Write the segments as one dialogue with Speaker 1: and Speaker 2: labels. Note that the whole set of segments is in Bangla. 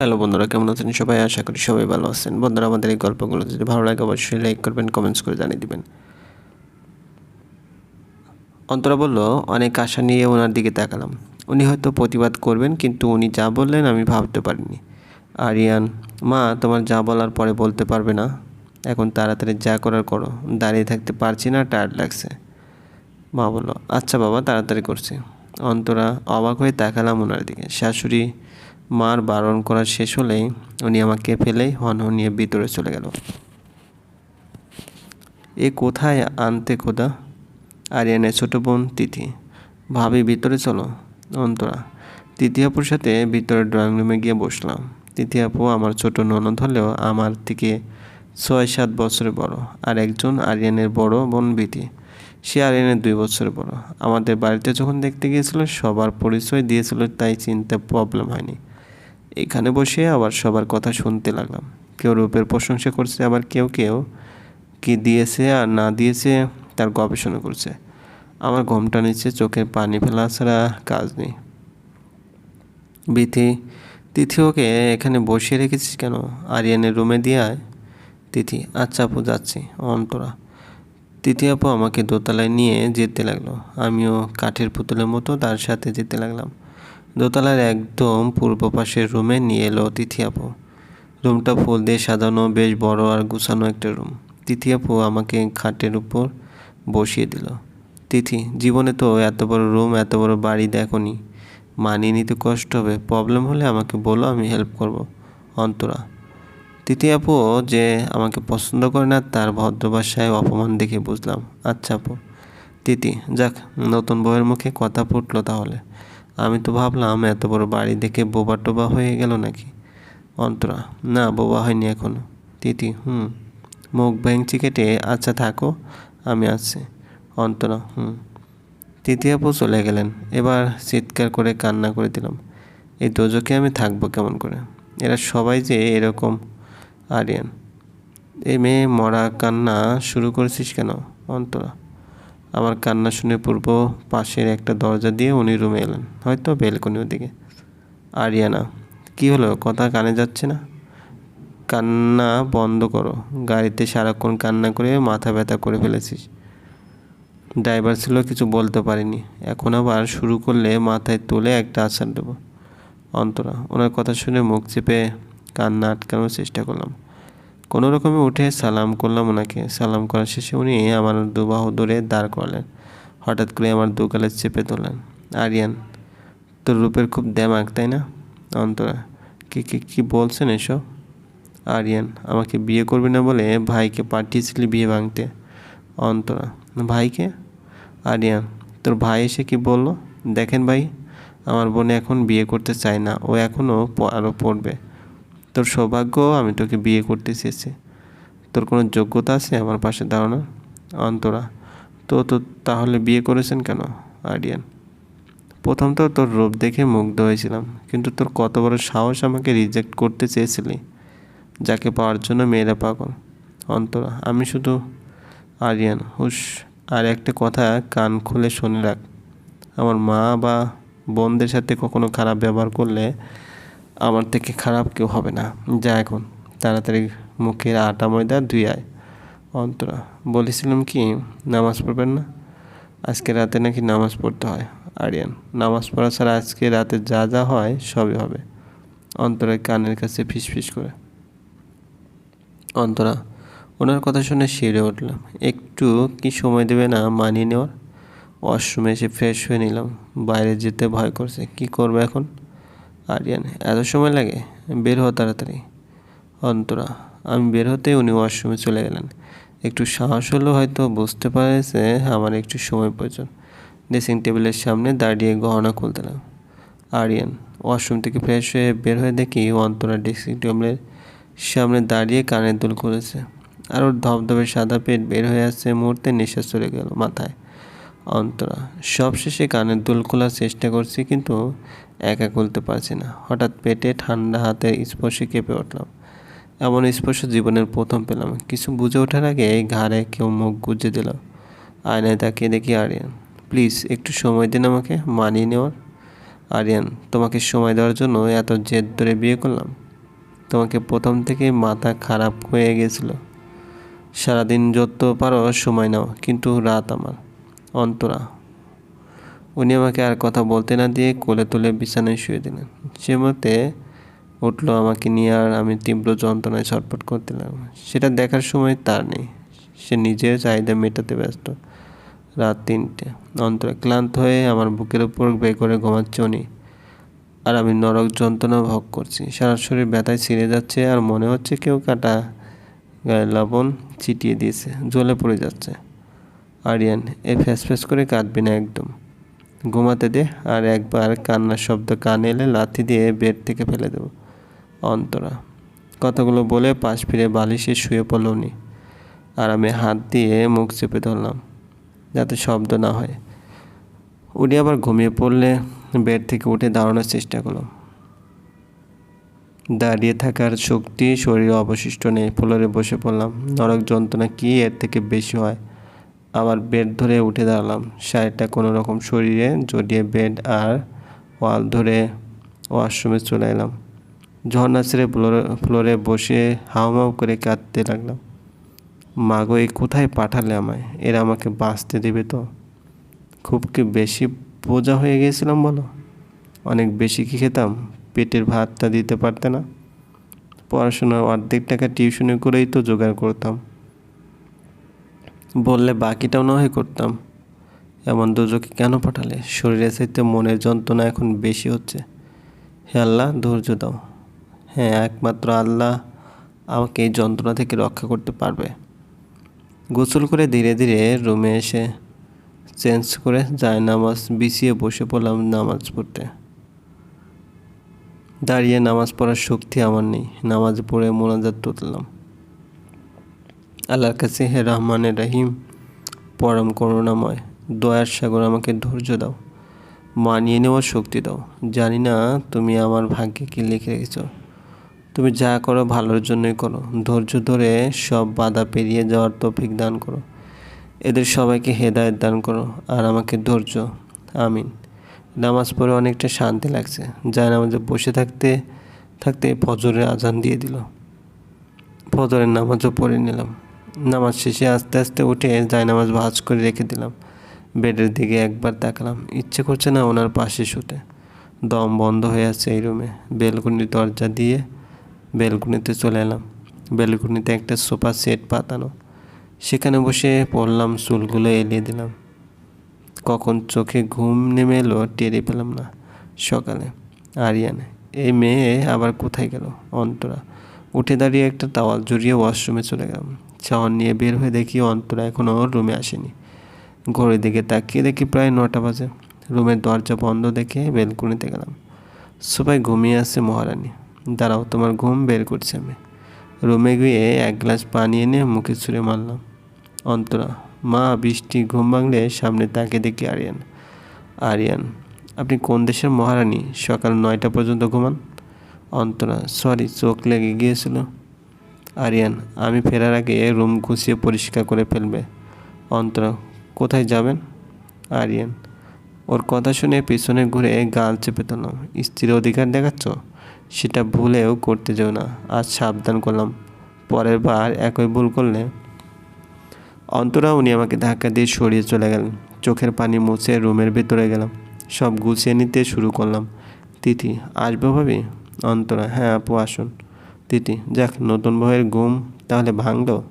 Speaker 1: হ্যালো বন্ধুরা, কেমন আছেন সবাই? আশা করি সবাই ভালো আছেন। বন্ধুরা, আমাদের এই গল্পগুলো যদি ভালো লাগে, অবশ্যই লাইক করবেন, কমেন্টস করে জানিয়ে দিবেন। অন্তরা বলল, অনেক আশা নিয়ে ওনার দিকে তাকালাম। উনি হয়তো প্রতিবাদ করবেন, কিন্তু উনি যা বললেন আমি ভাবতে পারিনি। আরিয়ান, মা, তোমার যা বলার পরে বলতে পারবে না। এখন তাড়াতাড়ি যা করার করো। দাঁড়িয়ে থাকতে পারছি না টায়ার্ড লাগছে। মা বলল আচ্ছা বাবা, তাড়াতাড়ি করছি। অন্তরা অবাক হয়ে তাকালাম ওনার দিকে। শাশুড়ি মার বারণ করা শেষ হলেই উনি আমাকে ফেলেই হন হনিয়ে ভিতরে চলে গেল। এ কোথায় আনতে খোদা? আরিয়ানের ছোট বোন তিথি। ভাবি, ভিতরে চলো। অন্তরা তিথি আপুর সাথে ভিতরে ড্রয়িং রুমে গিয়ে বসলাম। তিথি আপু আমার ছোট ননদ হলেও আমার থেকে ছয় সাত বছরের বড় আর একজন আরিয়ানের বড় বোন বিধি সে আরিয়ানের দুই বছরের বড়। আমাদের বাড়িতে যখন দেখতে গিয়েছিল, সবার পরিচয় দিয়েছিল, তাই চিনতে প্রবলেম হয়নি। এখানে বসে আবার সবার কথা শুনতে লাগলাম। কেউ রূপের প্রশংসা করছে, আবার কেউ কেউ কি দিয়েছে আর না দিয়েছে তার গবেষণা করছে। আমার ঘোমটা নিচে, চোখে পানি ফেলা ছাড়া কাজ নেই। বিথি, তিথি ওকে এখানে বসিয়ে রেখেছিস কেন? আরিয়ানের রুমে দিয়ে তিথি আচ্ছা আপু, যাচ্ছি। অন্তরা তিথি আপু আমাকে দোতলায় নিয়ে যেতে লাগল। আমিও কাঠের পুতুলের মতো তার সাথে যেতে লাগলাম। দোতলার একদম পূর্ব পাশের রুমে নিয়ে এলো তিথি আপু। রুমটা ফুল দিয়ে সাজানো, বেশ বড় আর গুছানো একটা রুম। তিথি আপু আমাকে খাটের উপর বসিয়ে দিল। তিথি, জীবনে তো এত বড় রুম, এত বড় বাড়ি দেখনি। মানিয়ে নিতে কষ্ট হবে। প্রবলেম হলে আমাকে বলো, আমি হেল্প করব। অন্তরা, তিথি আপু যে আমাকে পছন্দ করে না, তার ভদ্র ভাষায় অপমান দেখে বুঝলাম। আচ্ছা আপু, তিথি, যাক, নতুন বউয়ের মুখে কথা ফুটলো তাহলে। আমি তো ভাবলাম, এত বড় বাড়ি দেখে বোবা টোবা হয়ে গেল নাকি? অন্তরা, না, বোবা হয়নি এখনও। তিথি হুম। মুখ ভেঙচি কেটে আচ্ছা থাকো, আমি আছি অন্তরা, হুম। তৃতীয় আপু চলে গেলেন। এবার চিৎকার করে কান্না করে দিলাম। এই দোজকে আমি থাকব কেমন করে? এরা সবাই যে এরকম আরিয়ান। এই মেয়ে, মরা কান্না শুরু করেছিস কেন, অন্তরা? আমার কান্না শুনে পূর্ব পাশের একটা দরজা দিয়ে উনি রুমে এলেন, হয়তো বেলকনি ওদিকে। আরিয়ানা, কি হলো? কথা কানে যাচ্ছে না? কান্না বন্ধ করো। গাড়িতে সারাক্ষণ কান্না করে মাথা ব্যথা করে ফেলেছিস। ড্রাইভার ছিল, কিছু বলতে পারিনি। এখন আবার শুরু করলে মাথায় তুলে একটা আছাড় দেবো। অন্তরা, ওনার কথা শুনে মুখ চেপে কান্না আটকানোর চেষ্টা করলাম। কোনো রকমে উঠে সালাম করলাম ওনাকে। সালাম করার শেষে উনি আমার দুবাহ ধরে দাঁড় করালেন। হঠাৎ করে আমার দু গালে চেপে তোলেন আরিয়ান, তোর রূপের খুব দেমাক, তাই না? অন্তরা, কি কি, কী বলছেন এসব? আরিয়ান, আমাকে বিয়ে করবি না বলে ভাইকে পাঠিয়েছিলি বিয়ে ভাঙতে। অন্তরা, ভাইকে? আরিয়ান, তোর ভাই এসে কি বলল? দেখেন ভাই, আমার বোনে এখন বিয়ে করতে চায় না। ও এখনও আরও পড়বে। তোর সৌভাগ্য, আমি তোকে বিয়ে করতে চেয়েছি। তোর কোনো যোগ্যতা আছে? আমার পাশে দাঁড়ানোর অন্তরা, তো তো তাহলে বিয়ে করেছেন কেন? আরিয়ান, প্রথম তো তোর রূপ দেখে মুগ্ধ হয়েছিলাম, কিন্তু তোর কত বড় সাহস আমাকে রিজেক্ট করতে চেয়েছিলি, যাকে পাওয়ার জন্য মেয়েরা পাগল। অন্তরা, আমি শুধু, আরিয়ান হুস আর একটা কথা কান খুলে শুনে রাখ। আমার মা বা বোনদের সাথে কখনো খারাপ ব্যবহার করলে আমার থেকে খারাপ কেউ হবে না। যা এখন। তাড়াতাড়ি মুখের আটা ময়দা ধুই আয়। অন্তরা, বলেছিলাম কি, নামাজ পড়বেন না? আজকে রাতে নাকি নামাজ পড়তে হয়। আরিয়ান, নামাজ পড়া ছাড়া আজকে রাতে যা যা হয় সবই হবে। অন্তরা কানের কাছে ফিস ফিস করে। অন্তরা, ওনার কথা শুনে শিরে উঠলাম। একটু কি সময় দেবে না মানিয়ে নেওয়ার? ওয়াশরুমে এসে ফ্রেশ হয়ে নিলাম। বাইরে যেতে ভয় করছে। কি করবে এখন? আরিয়ান, এত সময় লাগে? বের হওয়া তাড়াতাড়ি। অন্তরা, আমি বের হতেই উনি ওয়াশরুমে চলে গেলেন। একটু সাহস হলেও হয়তো বুঝতে পারেছে আমার একটু সময় প্রয়োজন। ড্রেসিং টেবিলের সামনে দাঁড়িয়ে গহনা খুলতেলাম আরিয়ান, ওয়াশরুম থেকে ফ্রেশ হয়ে বের হয়ে দেখি অন্তরা ড্রেসিং টেবিলের সামনে দাঁড়িয়ে কানের দুল করেছে আর ওর ধবধবে সাদা পেট বের হয়ে আসছে মুহূর্তে নেশা চলে গেল মাথায়। অন্তরা, সবশেষে কানের দুল খোলার চেষ্টা করছি কিন্তু একা খুলতে পারছি না। হঠাৎ পেটে ঠান্ডা হাতের স্পর্শে কেঁপে উঠলাম। এমন স্পর্শ জীবনের প্রথম পেলাম। কিছু বুঝে ওঠার আগে এই ঘাড়ে কেউ মুখ গুজে দিল। আয়নায় তাকিয়ে দেখি আরিয়ান। প্লিজ, একটু সময় দিন আমাকে, মানিয়ে নেওয়ার। আরিয়ান, তোমাকে সময় দেওয়ার জন্য এত জেদ ধরে বিয়ে করলাম। তোমাকে প্রথম থেকেই মাথা খারাপ হয়ে গেছিল। সারাদিন যত পারো সময় নাও, কিন্তু রাত আমার। অন্তরা উনি আমাকে আর কথা বলতে না দিয়ে কোলে তুলে বিছানায় শুয়ে দিলেন। সে মতে উঠল আমাকে নিয়ে আর আমি তীব্র যন্ত্রণায় ছটফট করতে লাগলাম। সেটা দেখার সময় তার নেই। সে নিজের চাহিদা মেটাতে ব্যস্ত। রাত তিনটে। অন্তরে ক্লান্ত হয়ে আমার বুকের উপর বে করে ঘুমাচ্ছে উনি। আর আমি নরক যন্ত্রণা ভোগ করছি। সারা শরীর ব্যথায় ছিঁড়ে যাচ্ছে আর মনে হচ্ছে কেউ কাটা গায়ে লবণ ছিটিয়ে দিয়েছে। জ্বলে পড়ে যাচ্ছে। আরিয়ান, এ ফ্যাস ফ্যাস করে কাঁদবি না একদম। ঘুমাতে দে আর একবার কান্নার শব্দ কানে এলে লাথি দিয়ে বেড থেকে ফেলে দেবো। অন্তরা, কথাগুলো বলে পাশ ফিরে বালিশে শুয়ে পড়ল উনি। আর আমি হাত দিয়ে মুখ চেপে ধরলাম, যাতে শব্দ না হয়। উনি আবার ঘুমিয়ে পড়লে বেড থেকে উঠে দাঁড়ানোর চেষ্টা করলাম। দাঁড়িয়ে থাকার শক্তি শরীরে অবশিষ্ট নেই, ফ্লোরে বসে পড়লাম। নরক যন্ত্রণা কি এর থেকে বেশি হয়? আবার বেড ধরে উঠে দাঁড়ালাম। শাড়িটা কোনো রকম শরীরে জড়িয়ে বেড আর ওয়াল ধরে ওয়াশরুমে চলে এলাম। ঝর্ণা ছেড়ে ফ্লোরে বসে হাওমাও করে কাঁদতে লাগলাম। মাগো এই কোথায় পাঠালে আমায়? এরা আমাকে বাঁচতে দেবে তো। খুব কি বেশি বোঝা হয়ে গিয়েছিলাম বলো? অনেক বেশি কি খেতাম? পেটের ভাতটা দিতে পারতে না? পড়াশোনার অর্ধেক টাকা টিউশনি করেই তো জোগাড় করতাম। বললে, বাকিটাও না হয় করতাম। এমন দুজকে কেন পাঠালে? শরীরের চাইতে মনের যন্ত্রণা এখন বেশি হচ্ছে। হে আল্লাহ, ধৈর্য দাও। হ্যাঁ একমাত্র আল্লাহ আমাকে এই যন্ত্রণা থেকে রক্ষা করতে পারবে। গোসল করে ধীরে ধীরে রুমে এসে চেঞ্জ করে যায় নামাজ বিছিয়ে বসে পড়লাম নামাজ পড়তে। দাঁড়িয়ে নামাজ পড়ার শক্তি আমার নেই। নামাজ পড়ে মোনাজাত তুললাম আল্লাহর কাছে হে রহমানের রহিম, পরম করুণাময়, দয়ার সাগর আমাকে ধৈর্য দাও, মানিয়ে নেওয়ার শক্তি দাও। জানি না তুমি আমার ভাগ্যে কী লিখে রেখেছ। তুমি যা করো ভালোর জন্যই করো। ধৈর্য ধরে সব বাধা পেরিয়ে যাওয়ার তৌফিক দান করো। এদের সবাইকে হেদায়ত দান করো আর আমাকে ধৈর্য। আমিন। নামাজ পড়ে অনেকটা শান্তি লাগছে। যায় নামাজে বসে থাকতে থাকতে ফজরের আজান দিয়ে দিল। ফজরের নামাজও পড়ে নিলাম। নামাজ শেষে আস্তে আস্তে উঠে যায় নামাজ ভাজ করে রেখে দিলাম। বেডের দিকে একবার তাকালাম। ইচ্ছে করছে না ওনার পাশে শুতে। দম বন্ধ হয়ে আছে এই রুমে। বেলকুনির দরজা দিয়ে বেলকুনিতে চলে এলাম। বেলকুনিতে একটা সোফা সেট পাতানো। সেখানে বসে পড়লাম, চুলগুলো এলিয়ে দিলাম। কখন চোখে ঘুম নেমে এলো টেরে পেলাম না। সকালে। আরিয়ানে। এই মেয়ে আবার কোথায় গেল? অন্তরা। উঠে দাঁড়িয়ে একটা তাওয়াল জড়িয়ে ওয়াশরুমে চলে গেলাম। চাওয়ার নিয়ে বের হয়ে দেখি অন্তরা এখনও রুমে আসেনি। ঘড়ির দিকে তাকিয়ে দেখি প্রায় নটা বাজে। রুমের দরজা বন্ধ দেখে বেলকুনিতে গেলাম। সবাই ঘুমিয়ে আছে মহারানী। দাঁড়াও, তোমার ঘুম বের করছি আমি। রুমে গিয়ে এক গ্লাস পানি এনে মুখে ছুঁড়ে মারলাম। অন্তরা, মা, বৃষ্টি, ঘুম ভাঙলে সামনে তাকে দেখি আরিয়ান। আরিয়ান, আপনি কোন দেশের মহারানী? সকাল নয়টা পর্যন্ত ঘুমান? অন্তরা সরি চোখ লেগে গিয়েছিল। আরিয়ান, আমি ফেরার আগে রুম গুছিয়ে পরিষ্কার করে ফেলবে। অন্তরা, কোথায় যাবেন? আরিয়ান, ওর কথা শুনে পিছনে ঘুরে গাল চেপে দিলাম স্ত্রীর অধিকার দেখাচ্ছ? সেটা ভুলেও করতে যেও না, আজ সাবধান করলাম। পরের বার একই ভুল করলে। অন্তরা, উনি আমাকে ধাক্কা দিয়ে সরিয়ে চলে গেলেন। চোখের পানি মুছে রুমের ভেতরে গেলাম। সব গুছিয়ে নিতে শুরু করলাম। তিথি, আসবে ভাবি? অন্তরা হ্যাঁ আপু, আসুন। তিথি যাক, নতুন বউয়ের ঘুম তাহলে ভাঙলো?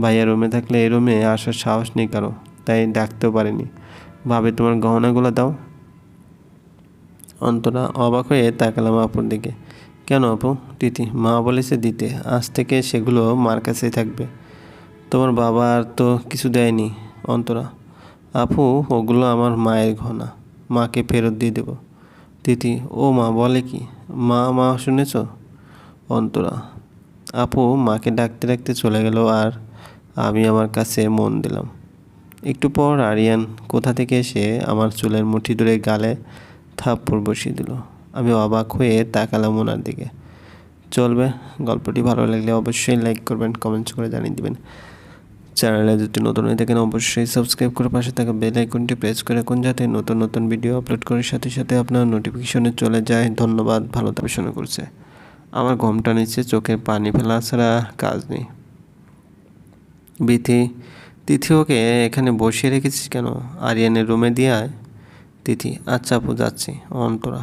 Speaker 1: ভাইয়া রুমে থাকলে এই রুমে আসার সাহস নেই কারও, তাই ডাকতেও পারেনি। ভাবে, তোমার গহনাগুলো দাও। অন্তরা অবাক হয়ে তাকালাম আপুর দিকে। কেন আপু? তিথি মা বলেছে দিতে। আজ থেকে সেগুলো মার কাছেই থাকবে। তোমার বাবা আর তো কিছু দেয়নি, অন্তরা। আপু, ওগুলো আমার মায়ের ঘনা মাকে ফেরত দিয়ে দেব। তিথি ও মা বলে কি? মা মা শুনেছ? অন্তরা। আপু মাকে ডাকতে ডাকতে চলে গেল আর আমি আমার কাছে মন দিলাম। একটু পর আরিয়ান কোথা থেকে এসে আমার চুলের মুঠি ধরে গালে থাপ্পড় বসিয়ে দিল। আমি অবাক হয়ে তাকালাম ওনার দিকে। চলবে, গল্পটি ভালো লাগলে অবশ্যই লাইক করবেন কমেন্টস করে জানিয়ে দিবেন। চ্যানেলে যদি নতুন হয়ে থাকেন অবশ্যই সাবস্ক্রাইব করে পাশে থাকা বেল আইকনটি প্রেস করে রাখুন যাতে নতুন নতুন ভিডিও আপলোড করার সাথে সাথে আপনার নোটিফিকেশনে চলে যায়। ধন্যবাদ, ভালো শোনা করছে। আমার ঘোমটা নিচে চোখের পানি ফেলা ছাড়া কাজ নেই। বিথি, তিথি ওকে এখানে বসিয়ে রেখেছিস কেন? আরিয়ানের রুমে দিয়ে তিথি আচ্ছা আপু, যাচ্ছি, অন্তরা।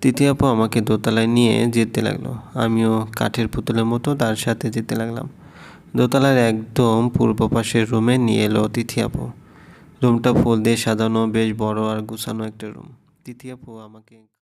Speaker 1: তিথি আপু আমাকে দোতলায় নিয়ে যেতে লাগল। আমিও কাঠের পুতুলের মতো তার সাথে যেতে লাগলাম। দোতলার একদম পূর্ব পাশের রুমে নিয়ে এলো তিথি আপু। রুমটা ফুল দিয়ে সাজানো, বেশ বড় আর গুছানো একটা রুম। তিথি আপু আমাকে